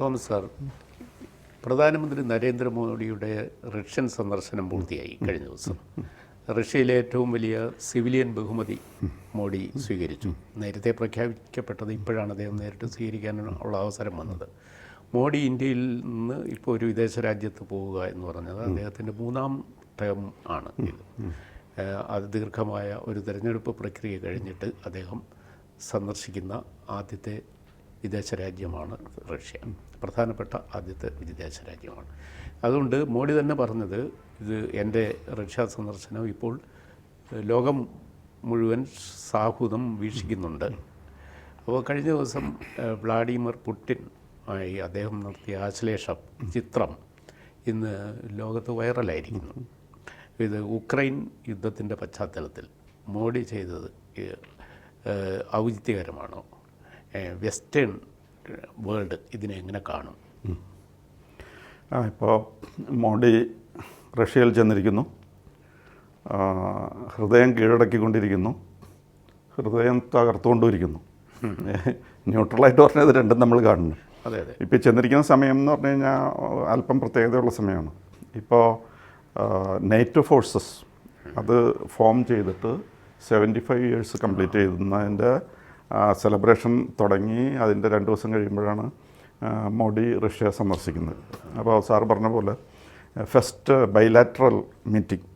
Thomas sir പ്രധാനമന്ത്രി നരേന്ദ്രമോദിയുടെ Russian സന്ദർശനം പൂർത്തിയായി കഴിഞ്ഞ ദിവസം. റഷ്യയിലെ ഏറ്റവും വലിയ സിവിലിയൻ ബഹുമതി മോഡി സ്വീകരിച്ചു. നേരത്തെ പ്രഖ്യാപിക്കപ്പെട്ടത് ഇപ്പോഴാണ് അദ്ദേഹം നേരിട്ട് സ്വീകരിക്കാനുള്ള അവസരം വന്നത്. മോഡി ഇന്ത്യയിൽ നിന്ന് ഇപ്പോൾ ഒരു വിദേശ രാജ്യത്ത് പോവുക എന്ന് പറഞ്ഞത് അദ്ദേഹത്തിന്റെ മൂന്നാം ടേം ആണ് ഇത്. അത് ദീർഘമായ ഒരു തിരഞ്ഞെടുപ്പ് പ്രക്രിയ കഴിഞ്ഞിട്ട് അദ്ദേഹം സന്ദർശിക്കുന്ന ആദ്യത്തെ വിദേശ രാജ്യമാണ് റഷ്യ. പ്രധാനപ്പെട്ട ആദ്യത്തെ വിദേശ രാജ്യമാണ് അതുകൊണ്ട് മോഡി തന്നെ പറഞ്ഞത് ഇത് എന്റെ റഷ്യ സന്ദർശനം ഇപ്പോൾ ലോകം മുഴുവൻ സാഹുതം വീക്ഷിക്കുന്നുണ്ട്. അപ്പോൾ കഴിഞ്ഞ ദിവസം വ്ളാഡിമിർ പുടിൻ ആയി അദ്ദേഹം നടത്തിയ ആശ്ലേഷ ചിത്രം ഇന്ന് ലോകത്ത് വൈറലായിരിക്കുന്നു. ഇത് ഉക്രൈൻ യുദ്ധത്തിന്റെ പശ്ചാത്തലത്തിൽ മോഡി ചെയ്തത് ഔചിത്യകരമാണോ? വെസ്റ്റേൺ വേൾഡ് ഇതിനെ എങ്ങനെ കാണും? ആ ഇപ്പോൾ മോഡി റഷ്യയിൽ ചെന്നിരിക്കുന്നു. ഹൃദയം കീഴടക്കിക്കൊണ്ടിരിക്കുന്നു. ഹൃദയം തകർത്തുകൊണ്ടിരിക്കുന്നു. ന്യൂട്രലായിട്ട് പറഞ്ഞത് രണ്ടും നമ്മൾ കാണുന്നു. അതെ അതെ. ഇപ്പോൾ ചെന്നിരിക്കുന്ന സമയം എന്ന് പറഞ്ഞു കഴിഞ്ഞാൽ അല്പം പ്രത്യേകതയുള്ള സമയമാണ്. ഇപ്പോൾ നേറ്റോ ഫോഴ്സസ് അത് ഫോം ചെയ്തിട്ട് സെവന്റി ഫൈവ് ഇയേഴ്സ് കംപ്ലീറ്റ് ചെയ്യുന്നതിന്റെ സെലിബ്രേഷൻ തുടങ്ങി അതിന്റെ രണ്ട് ദിവസം കഴിയുമ്പോഴാണ് മോഡി റഷ്യ സന്ദർശിക്കുന്നത്. അപ്പോൾ സാർ പറഞ്ഞ പോലെ first bilateral meeting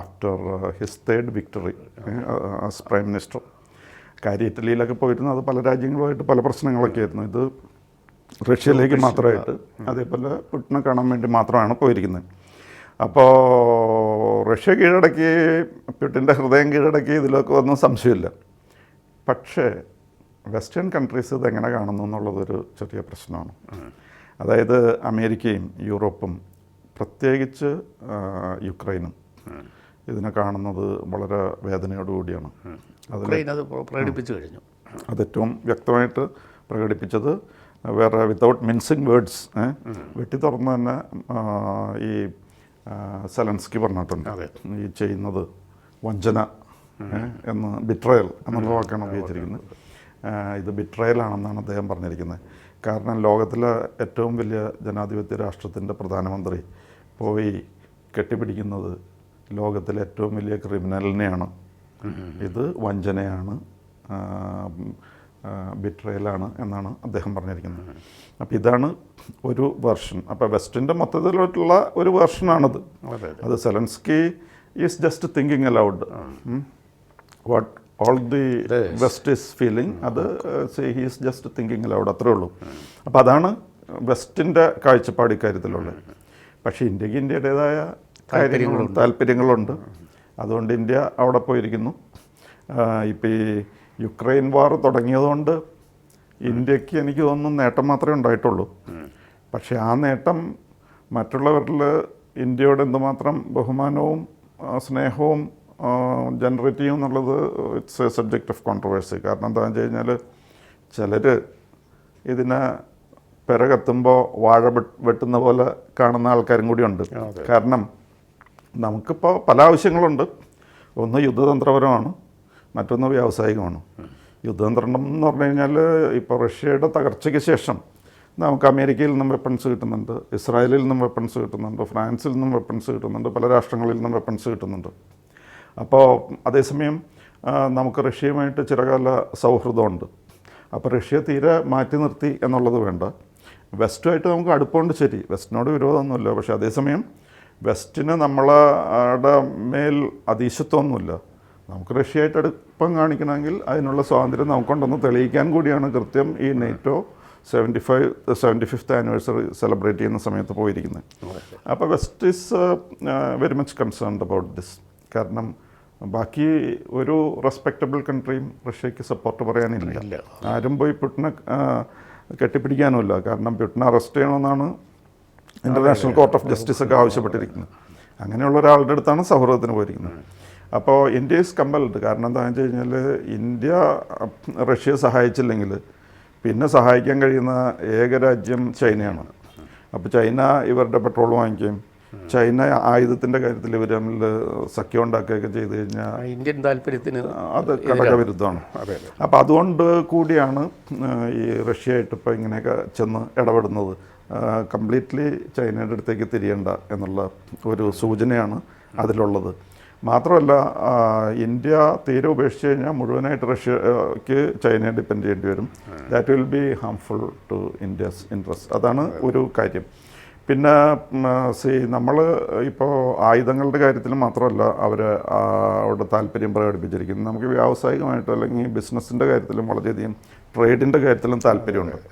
after his third victory as prime minister കാര്യം ഇറ്റലിയിലൊക്കെ പോയിരുന്നു അത് പല രാജ്യങ്ങളുമായിട്ട് പല പ്രശ്നങ്ങളൊക്കെ ആയിരുന്നു. ഇത് റഷ്യയിലേക്ക് മാത്രമായിട്ട് അതേപോലെ പുട്ടിനെ കാണാൻ വേണ്ടി മാത്രമാണ് പോയിരിക്കുന്നത്. അപ്പോൾ റഷ്യ കീഴടക്കി പുട്ടിന്റെ ഹൃദയം കീഴടക്കി ഇതിലൊക്കെ ഒന്നും സംശയമില്ല. പക്ഷേ വെസ്റ്റേൺ കൺട്രീസ് ഇത് എങ്ങനെ കാണുന്നു എന്നുള്ളതൊരു ചെറിയ പ്രശ്നമാണ്. അതായത് അമേരിക്കയും യൂറോപ്പും പ്രത്യേകിച്ച് യുക്രൈനും ഇതിനെ കാണുന്നത് വളരെ വേദനയോടുകൂടിയാണ്. അത് പ്രകടിപ്പിച്ചു കഴിഞ്ഞു. അതേറ്റവും വ്യക്തമായിട്ട് പ്രകടിപ്പിച്ചത് വേറെ വിത്തൗട്ട് മിൻസിങ് വേർഡ്സ് വെട്ടി തുറന്ന് തന്നെ ഈ സലൻസ്കി പറഞ്ഞിട്ടുണ്ട്. ഈ ചെയ്യുന്നത് വഞ്ചന എന്ന് ബിട്രയൽ എന്നുള്ള വാക്കാണ് ഉപയോഗിച്ചിരിക്കുന്നത് ഇത് ബിട്രയലാണെന്നാണ് അദ്ദേഹം പറഞ്ഞിരിക്കുന്നത്. കാരണം ലോകത്തിലെ ഏറ്റവും വലിയ ജനാധിപത്യ രാഷ്ട്രത്തിന്റെ പ്രധാനമന്ത്രി പോയി കെട്ടിപ്പിടിക്കുന്നത് ലോകത്തിലെ ഏറ്റവും വലിയ ക്രിമിനലിനെയാണ്. ഇത് വഞ്ചനയാണ് ബിട്രയലാണ് എന്നാണ് അദ്ദേഹം പറഞ്ഞിരിക്കുന്നത്. അപ്പോൾ ഇതാണ് ഒരു വേർഷൻ അപ്പോൾ വെസ്റ്റിന്റെ മൊത്തത്തിലുള്ള ഒരു വേർഷനാണത് അത് Zelensky is just thinking aloud what all the west is feeling അത് ഹീസ് ജസ്റ്റ് തിങ്കിങ് അലൗഡ് അത്രേ ഉള്ളൂ. അപ്പോൾ അതാണ് വെസ്റ്റിന്റെ കാഴ്ചപ്പാട് ഇക്കാര്യത്തിലുള്ളത്. പക്ഷേ ഇന്ത്യയ്ക്ക് ഇന്ത്യയുടേതായ കാര്യങ്ങളുണ്ട് താല്പര്യങ്ങളുണ്ട്. അതുകൊണ്ട് ഇന്ത്യ അവിടെ പോയിരിക്കുന്നു. ഇപ്പോൾ ഈ യുക്രൈൻ വാർ തുടങ്ങിയതുകൊണ്ട് ഇന്ത്യയ്ക്ക് എനിക്ക് തോന്നുന്നു നേട്ടം മാത്രമേ ഉണ്ടായിട്ടുള്ളൂ. പക്ഷേ ആ നേട്ടം മറ്റുള്ളവരിൽ ഇന്ത്യയോട് എന്തുമാത്രം ബഹുമാനവും സ്നേഹവും ജനറേറ്റ് ചെയ്യും എന്നുള്ളത് it's a subject of controversy കാരണം എന്താണെന്ന് വെച്ച് കഴിഞ്ഞാൽ ചിലർ ഇതിനെ പെര കത്തുമ്പോൾ വാഴ വെട്ടുന്ന പോലെ കാണുന്ന ആൾക്കാരും കൂടിയുണ്ട് കാരണം നമുക്കിപ്പോൾ പല ആവശ്യങ്ങളുണ്ട്. ഒന്ന് യുദ്ധതന്ത്രപരമാണ് മറ്റൊന്ന് വ്യാവസായികമാണ്. യുദ്ധതന്ത്രം എന്ന് പറഞ്ഞു കഴിഞ്ഞാൽ ഇപ്പോൾ റഷ്യയുടെ തകർച്ചയ്ക്ക് ശേഷം നമുക്ക് അമേരിക്കയിൽ നിന്നും വെപ്പൺസ് കിട്ടുന്നുണ്ട് ഇസ്രായേലിൽ നിന്നും വെപ്പൺസ് കിട്ടുന്നുണ്ട് ഫ്രാൻസിൽ നിന്നും വെപ്പൺസ് കിട്ടുന്നുണ്ട് പല രാഷ്ട്രങ്ങളിൽ നിന്നും വെപ്പൺസ് കിട്ടുന്നുണ്ട്. അപ്പോൾ അതേസമയം നമുക്ക് റഷ്യയുമായിട്ട് ചിരകാല സൗഹൃദമുണ്ട്. അപ്പോൾ റഷ്യ തീരെ മാറ്റി നിർത്തി എന്നുള്ളത് വേണ്ട. വെസ്റ്റുമായിട്ട് നമുക്ക് അടുപ്പമുണ്ട് ശരി. വെസ്റ്റിനോട് വിരോധമൊന്നുമില്ല. പക്ഷേ അതേസമയം വെസ്റ്റിന് നമ്മളുടെ മേൽ അതീശത്വമൊന്നുമില്ല. നമുക്ക് റഷ്യയായിട്ട് അടുപ്പം കാണിക്കണമെങ്കിൽ അതിനുള്ള സ്വാതന്ത്ര്യം നമുക്കുണ്ടെന്ന് തെളിയിക്കാൻ കൂടിയാണ് കൃത്യം ഈ NATO seventy five seventy fifth anniversary celebrate ചെയ്യുന്ന സമയത്ത് പോയിരിക്കുന്നത്. അപ്പോൾ west is very much concerned about this. കാരണം ബാക്കി ഒരു റെസ്പെക്റ്റബിൾ കൺട്രിയും റഷ്യക്ക് സപ്പോർട്ട് പറയാനില്ല. ആരും പോയി പുട്ടിനെ കെട്ടിപ്പിടിക്കാനുമില്ല. കാരണം പുട്ടിനെ അറസ്റ്റ് ചെയ്യണമെന്നാണ് ഇന്റർനാഷണൽ കോർട്ട് ഓഫ് ജസ്റ്റിസ് ഒക്കെ ആവശ്യപ്പെട്ടിരിക്കുന്നത്. അങ്ങനെയുള്ള ഒരാളുടെ അടുത്താണ് സൗഹൃദത്തിന് പോയിരിക്കുന്നത്. അപ്പോൾ ഇന്ത്യ ഈസ് കമ്പൽഡ് കാരണം എന്താണെന്ന് വെച്ച് കഴിഞ്ഞാൽ ഇന്ത്യ റഷ്യയെ സഹായിച്ചില്ലെങ്കിൽ പിന്നെ സഹായിക്കാൻ കഴിയുന്ന ഏക രാജ്യം ചൈനയാണ്. അപ്പോൾ ചൈന ഇവരുടെ പെട്രോൾ വാങ്ങിക്കുകയും ചൈന ആയുധത്തിന്റെ കാര്യത്തിൽ ഇവർ തമ്മിൽ സഖ്യം ഉണ്ടാക്കുകയൊക്കെ ചെയ്തു കഴിഞ്ഞാൽ ഇന്ത്യൻ താല്പര്യത്തിന് അത് ഘടകവിരുദ്ധമാണ് അതെ അപ്പോൾ അതുകൊണ്ട് കൂടിയാണ് ഈ റഷ്യയായിട്ട് ഇപ്പോൾ ഇങ്ങനെയൊക്കെ ചെന്ന് ഇടപെടുന്നത്. കംപ്ലീറ്റ്ലി ചൈനയുടെ അടുത്തേക്ക് തിരിയണ്ട എന്നുള്ള ഒരു സൂചനയാണ് അതിലുള്ളത്. മാത്രമല്ല ഇന്ത്യ തീരെ ഉപേക്ഷിച്ച് കഴിഞ്ഞാൽ മുഴുവനായിട്ട് റഷ്യക്ക് ചൈനയെ ഡിപ്പെൻഡ് ചെയ്യേണ്ടി വരും. That will be harmful to India's interest അതാണ് ഒരു കാര്യം. പിന്നെ സി നമ്മൾ ഇപ്പോൾ ആയുധങ്ങളുടെ കാര്യത്തിൽ മാത്രമല്ല അവർ അവിടെ താല്പര്യം പ്രകടിപ്പിച്ചിരിക്കുന്നത്. നമുക്ക് വ്യാവസായികമായിട്ട് അല്ലെങ്കിൽ ബിസിനസ്സിന്റെ കാര്യത്തിലും വളരെയധികം ട്രേഡിന്റെ കാര്യത്തിലും താല്പര്യമുണ്ട്.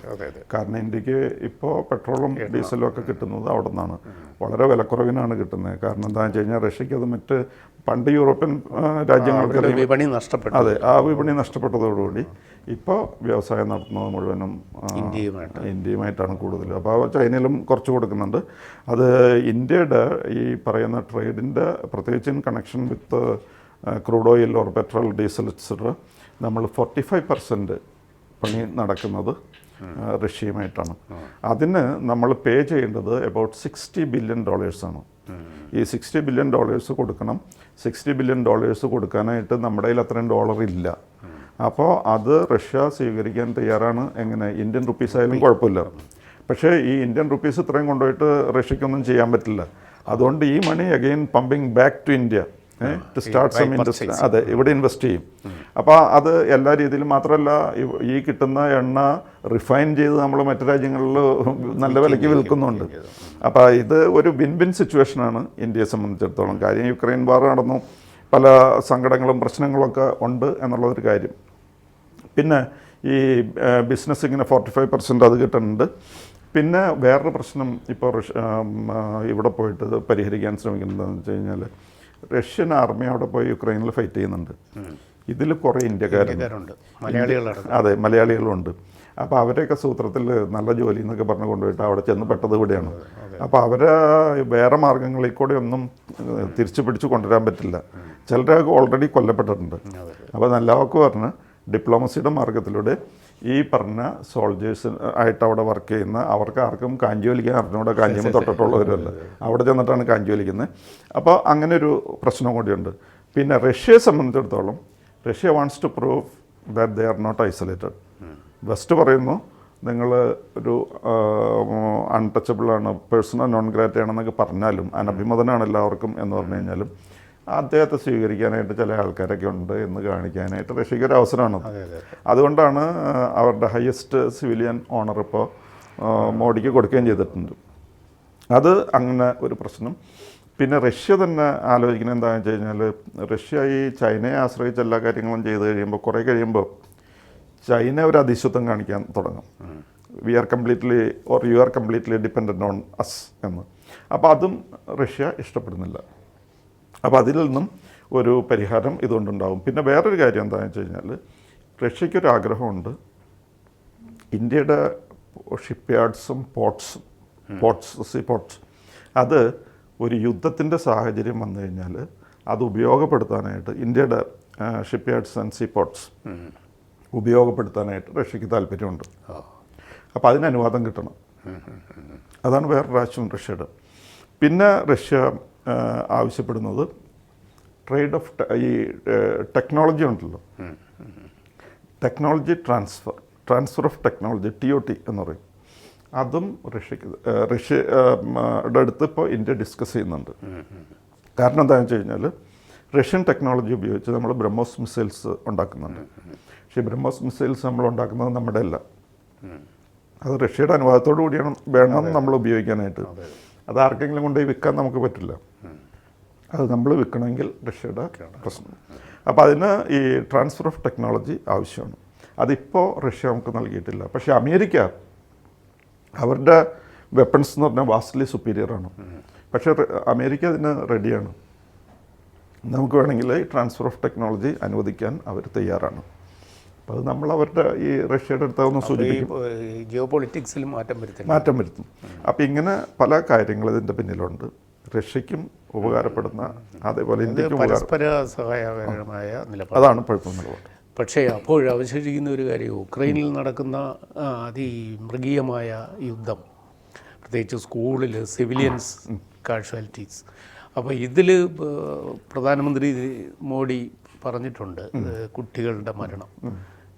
കാരണം ഇന്ത്യയ്ക്ക് ഇപ്പോൾ പെട്രോളും ഡീസലും ഒക്കെ കിട്ടുന്നത് അവിടെ നിന്നാണ് വളരെ വിലക്കുറവിനാണ് കിട്ടുന്നത്. കാരണം എന്താണെന്ന് വെച്ച് കഴിഞ്ഞാൽ റഷ്യക്ക് അത് മറ്റ് പണ്ട് യൂറോപ്യൻ രാജ്യങ്ങൾക്ക് വിപണി നഷ്ടപ്പെട്ടു. അതെ ആ വിപണി നഷ്ടപ്പെട്ടതോടുകൂടി ഇപ്പോൾ വ്യവസായം നടത്തുന്നത് മുഴുവനും ഇന്ത്യയുമായിട്ട് ഇന്ത്യയുമായിട്ടാണ്. കൂടുതൽ അപ്പോൾ ചൈനയിലും കുറച്ച് കൊടുക്കുന്നുണ്ട്. അത് ഇന്ത്യയുടെ ഈ പറയുന്ന ട്രേഡിന്റെ പ്രത്യേകിച്ച് in connection with crude oil or petrol diesel etcetera നമ്മൾ ഫോർട്ടി ഫൈവ് പെർസെന്റ് പണി നടക്കുന്നത് റഷ്യയുമായിട്ടാണ്. അതിന് നമ്മൾ പേ ചെയ്യേണ്ടത് അബൌട്ട് സിക്സ്റ്റി ബില്യൺ ഡോളേഴ്സാണ് ഈ സിക്സ്റ്റി ബില്യൺ ഡോളേഴ്സ് കൊടുക്കണം. സിക്സ്റ്റി ബില്യൺ ഡോളേഴ്സ് കൊടുക്കാനായിട്ട് നമ്മുടെ കയ്യിൽ അത്രയും ഡോളർ ഇല്ല. അപ്പോൾ അത് റഷ്യ സ്വീകരിക്കാൻ തയ്യാറാണ്. എങ്ങനെ? ഇന്ത്യൻ റുപ്പീസ് ആയാലും കുഴപ്പമില്ല. പക്ഷേ ഈ ഇന്ത്യൻ റുപ്പീസ് ഇത്രയും കൊണ്ടുപോയിട്ട് റഷ്യക്കൊന്നും ചെയ്യാൻ പറ്റില്ല. അതുകൊണ്ട് ഈ money again pumping back to India to start some industry അതെ ഇവിടെ ഇൻവെസ്റ്റ് ചെയ്യും. അപ്പോൾ അത് എല്ലാ രീതിയിലും മാത്രമല്ല ഈ- കിട്ടുന്ന എണ്ണ റിഫൈൻ ചെയ്ത് നമ്മൾ മറ്റു രാജ്യങ്ങളിൽ നല്ല വിലയ്ക്ക് വിൽക്കുന്നുണ്ട്. അപ്പോൾ ഇത് ഒരു വിൻ വിൻ സിറ്റുവേഷനാണ് ഇന്ത്യയെ സംബന്ധിച്ചിടത്തോളം. കാര്യം യുക്രൈൻ വാർ നടന്നു. പല സങ്കടങ്ങളും പ്രശ്നങ്ങളൊക്കെ ഉണ്ട് എന്നുള്ളൊരു കാര്യം. പിന്നെ ഈ ബിസിനസ് ഇങ്ങനെ ഫോർട്ടി ഫൈവ് പെർസെന്റ് അത് കിട്ടുന്നുണ്ട്. പിന്നെ വേറൊരു പ്രശ്നം ഇപ്പോൾ ഇവിടെ പോയിട്ട് പരിഹരിക്കാൻ ശ്രമിക്കുന്നതെന്ന് വെച്ച് കഴിഞ്ഞാൽ റഷ്യൻ ആർമി അവിടെ പോയി യുക്രൈനിൽ ഫൈറ്റ് ചെയ്യുന്നുണ്ട്. ഇതിൽ കുറേ ഇന്ത്യക്കാരുണ്ട്. അതെ മലയാളികളുണ്ട്. അപ്പോൾ അവരെയൊക്കെ സൂത്രത്തിൽ നല്ല ജോലി എന്നൊക്കെ പറഞ്ഞു കൊണ്ടുപോയിട്ട് അവിടെ ചെന്ന് പെട്ടത് ഇവിടെയാണ്. അപ്പോൾ അവരെ വേറെ മാർഗങ്ങളിൽ കൂടെ ഒന്നും തിരിച്ചു പിടിച്ചു കൊണ്ടുവരാൻ പറ്റില്ല. ചിലരൊക്കെ ഓൾറെഡി കൊല്ലപ്പെട്ടിട്ടുണ്ട്. അപ്പോൾ നല്ല വാക്ക് പറഞ്ഞ് ഡിപ്ലോമസിയുടെ മാർഗത്തിലൂടെ ഈ പറഞ്ഞ സോൾജേഴ്സ് ആയിട്ട് അവിടെ വർക്ക് ചെയ്യുന്ന അവർക്ക് ആർക്കും കാഞ്ചി വലിക്കാൻ അറിഞ്ഞൂടെ കാഞ്ചിമ തൊട്ടിട്ടുള്ളവരല്ല അവിടെ ചെന്നിട്ടാണ് കാഞ്ചി വലിക്കുന്നത് അപ്പോൾ അങ്ങനെ ഒരു പ്രശ്നം കൂടിയുണ്ട്. പിന്നെ റഷ്യയെ സംബന്ധിച്ചിടത്തോളം Russia wants to prove that they are not isolated west പറയുന്നു നിങ്ങൾ ഒരു അൺടച്ചബിളാണ് പേഴ്സണൽ നോൺ ഗ്രാറ്റ് ആണെന്നൊക്കെ പറഞ്ഞാലും അനഭിമതനാണ് എല്ലാവർക്കും എന്ന് പറഞ്ഞു കഴിഞ്ഞാലും അദ്ദേഹത്തെ സ്വീകരിക്കാനായിട്ട് ചില ആൾക്കാരൊക്കെ ഉണ്ട് എന്ന് കാണിക്കാനായിട്ട് റഷ്യയ്ക്ക് ഒരു അവസരമാണ് അതെ അതെ. അതുകൊണ്ടാണ് അവരുടെ ഹയസ്റ്റ് സിവിലിയൻ ഓണർ ഇപ്പോൾ മോഡിക്ക് കൊടുക്കുകയും ചെയ്തിട്ടുണ്ട്. അത് അങ്ങനെ ഒരു പ്രശ്നം. പിന്നെ റഷ്യ തന്നെ ആലോചിക്കുന്നത് എന്താണെന്ന് വെച്ച് കഴിഞ്ഞാൽ റഷ്യ ഈ ചൈനയെ ആശ്രയിച്ച് എല്ലാ കാര്യങ്ങളും ചെയ്ത് കഴിയുമ്പോൾ കുറേ കഴിയുമ്പോൾ ചൈന ഒരു അതിശുദ്ധം കാണിക്കാൻ തുടങ്ങും. We are completely or you are completely dependent on us എന്ന്. അപ്പോൾ അതും റഷ്യ ഇഷ്ടപ്പെടുന്നില്ല. അപ്പോൾ അതിൽ നിന്നും ഒരു പരിഹാരം ഇതുകൊണ്ടുണ്ടാവും. പിന്നെ വേറൊരു കാര്യം എന്താണെന്ന് വെച്ച് കഴിഞ്ഞാൽ റഷ്യക്കൊരാഗ്രഹമുണ്ട് ഇന്ത്യയുടെ ഷിപ്പ് യാർഡ്സും പോർട്സും പോർട്സ് സീ പോർട്സ് അത് ഒരു യുദ്ധത്തിന്റെ സാഹചര്യം വന്നു കഴിഞ്ഞാൽ അത് ഉപയോഗപ്പെടുത്താനായിട്ട് ഇന്ത്യയുടെ ship yards and sea ports ഉപയോഗപ്പെടുത്താനായിട്ട് റഷ്യക്ക് താല്പര്യമുണ്ട്. അപ്പോൾ അതിന് അനുവാദം കിട്ടണം. അതാണ് വേറൊരു പ്രാവശ്യം റഷ്യയുടെ. പിന്നെ റഷ്യ ആവശ്യപ്പെടുന്നത്. ട്രേഡ് ഓഫ് ഈ ടെക്നോളജി ഉണ്ടല്ലോ. Technology transfer transfer of technology T O T എന്ന് പറയും. അതും റഷ്യക്ക് റഷ്യയുടെ അടുത്ത് ഇപ്പോൾ ഇന്ത്യ ഡിസ്കസ് ചെയ്യുന്നുണ്ട്. കാരണം എന്താണെന്ന് വെച്ച് കഴിഞ്ഞാൽ റഷ്യൻ ടെക്നോളജി ഉപയോഗിച്ച് നമ്മൾ ബ്രഹ്മോസ് മിസൈൽസ് ഉണ്ടാക്കുന്നുണ്ട്. പക്ഷേ ബ്രഹ്മോസ് മിസൈൽസ് നമ്മൾ ഉണ്ടാക്കുന്നത് നമ്മുടെ അല്ല. അത് റഷ്യയുടെ അനുവാദത്തോടു കൂടിയാണ് വേണം നമ്മൾ ഉപയോഗിക്കാനായിട്ട്. അത് ആർക്കെങ്കിലും കൊണ്ടുപോയി വിൽക്കാൻ നമുക്ക് പറ്റില്ല. അത് നമ്മൾ വിൽക്കണമെങ്കിൽ റഷ്യയുടെ പ്രശ്നം. അപ്പോൾ അതിന് ഈ ട്രാൻസ്ഫർ ഓഫ് ടെക്നോളജി ആവശ്യമാണ്. അതിപ്പോൾ റഷ്യ നമുക്ക് നൽകിയിട്ടില്ല. പക്ഷേ അമേരിക്ക അവരുടെ വെപ്പൺസ് എന്ന് പറഞ്ഞാൽ വാസ്റ്റ്ലി സുപ്പീരിയർ ആണ്. പക്ഷേ അമേരിക്ക അതിന് റെഡിയാണ് നമുക്ക് വേണമെങ്കിൽ ഈ ട്രാൻസ്ഫർ ഓഫ് ടെക്നോളജി അനുവദിക്കാൻ അവർ തയ്യാറാണ്. അപ്പോൾ അത് നമ്മൾ അവരുടെ ഈ റഷ്യയുടെ അടുത്തൊന്ന് സൂചിപ്പിക്കും. ജിയോ പൊളിറ്റിക്സിൽ മാറ്റം വരുത്തും മാറ്റം വരുത്തും. അപ്പോൾ ഇങ്ങനെ പല കാര്യങ്ങൾ ഇതിന്റെ പിന്നിലുണ്ട്. റഷ്യക്കും ഉപകാരപ്പെടുന്ന അതേപോലെ ഇന്ത്യക്കും പരസ്പര സഹായകരമായ നിലപാട്. അതാണ് ഇപ്പോഴത്തെ നിലപാട് പക്ഷേ അപ്പോൾ അവശേഷിക്കുന്ന ഒരു കാര്യം ഉക്രൈനിൽ നടക്കുന്ന അതിമൃഗീയമായ യുദ്ധം പ്രത്യേകിച്ച് സ്കൂളിൽ സിവിലിയൻസ് കാഷ്വാലിറ്റീസ്. അപ്പോൾ ഇതിൽ പ്രധാനമന്ത്രി മോഡി പറഞ്ഞിട്ടുണ്ട് കുട്ടികളുടെ മരണം.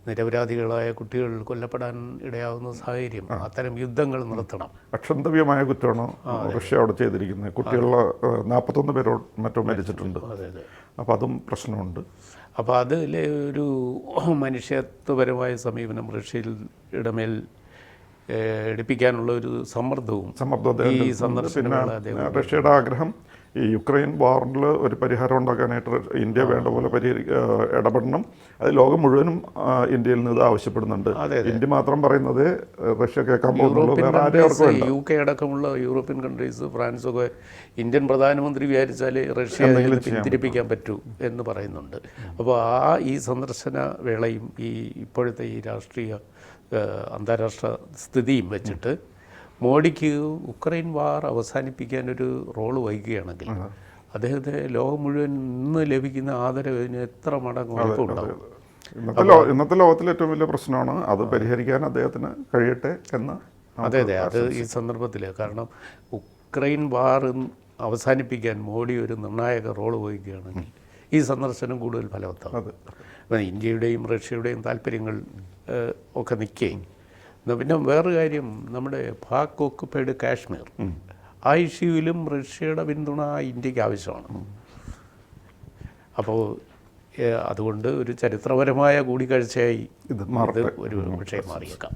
നിരപരാധികളായ കുട്ടികൾ കൊല്ലപ്പെടാൻ ഇടയാവുന്ന സാഹചര്യം. അത്തരം യുദ്ധങ്ങൾ നിർത്തണം അക്ഷന്തവ്യമായ കുറ്റമാണ് റഷ്യ അവിടെ ചെയ്തിരിക്കുന്നത്. കുട്ടികളുടെ നാൽപ്പത്തൊന്ന് പേരോ മറ്റോ മരിച്ചിട്ടുണ്ട്. അപ്പോൾ അതും പ്രശ്നമുണ്ട്. അപ്പോൾ അതിൽ ഒരു മനുഷ്യത്വപരമായ സമീപനം റഷ്യയുടെ മേൽ എടുപ്പിക്കാനുള്ള ഒരു സമ്മർദ്ദവും സമ്മർദ്ദം ഈ അദ്ദേഹം സന്ദർശന പിന്നെ റഷ്യയുടെ ആഗ്രഹം ഈ യുക്രൈൻ വാറിൽ ഒരു പരിഹാരം ഉണ്ടാക്കാനായിട്ട് ഇന്ത്യ വേണ്ട പോലെ പരിഹരി ഇടപെടണം. അത് ലോകം മുഴുവനും ഇന്ത്യയിൽ നിന്ന് ഇത് ആവശ്യപ്പെടുന്നുണ്ട്. ഇന്ത്യ മാത്രം പറയുന്നത് റഷ്യ കേൾക്കാൻ പോകുന്നുള്ളൂ. യു കെ അടക്കമുള്ള യൂറോപ്യൻ കൺട്രീസ് ഫ്രാൻസൊക്കെ ഇന്ത്യൻ പ്രധാനമന്ത്രി വിചാരിച്ചാൽ റഷ്യ പിന്തിരിപ്പിക്കാൻ പറ്റൂ. എന്ന് പറയുന്നുണ്ട്. അപ്പോൾ ആ ഈ സന്ദർശന വേളയും ഈ ഇപ്പോഴത്തെ ഈ രാഷ്ട്രീയ അന്താരാഷ്ട്ര സ്ഥിതിയും വെച്ചിട്ട് മോഡിക്ക് ഉക്രൈൻ വാർ അവസാനിപ്പിക്കാൻ ഒരു റോൾ വഹിക്കുകയാണെങ്കിൽ അദ്ദേഹത്തെ ലോകം മുഴുവൻ ഇന്ന് ലഭിക്കുന്ന ആദരവിന് എത്ര മടങ്ങ് ഉറപ്പുണ്ടാവും ഇന്നത്തെ ലോ ഇന്നത്തെ ലോകത്തിലെ ഏറ്റവും വലിയ പ്രശ്നമാണ് അത് പരിഹരിക്കാൻ അദ്ദേഹത്തിന് കഴിയട്ടെ എന്ന് അതെ അതെ. അത് ഈ സന്ദർഭത്തിൽ കാരണം ഉക്രൈൻ വാർ അവസാനിപ്പിക്കാൻ മോഡി ഒരു നിർണായക റോൾ വഹിക്കുകയാണെങ്കിൽ ഈ സന്ദർശനം കൂടുതൽ ഫലവത്താകും. ഇന്ത്യയുടെയും റഷ്യയുടെയും താല്പര്യങ്ങൾ ഒക്കെ നിൽക്കുകയും പിന്നെ വേറൊരു കാര്യം നമ്മുടെ പാക് ഓക്കുപ്പൈഡ് കാശ്മീർ ആ ഇഷ്യൂവിലും റഷ്യയുടെ പിന്തുണ ഇന്ത്യയ്ക്ക് ആവശ്യമാണ്. അപ്പോൾ അതുകൊണ്ട് ഒരു ചരിത്രപരമായ കൂടിക്കാഴ്ചയായി ഇത് ഒരു വിഷയം മാറിയേക്കാം.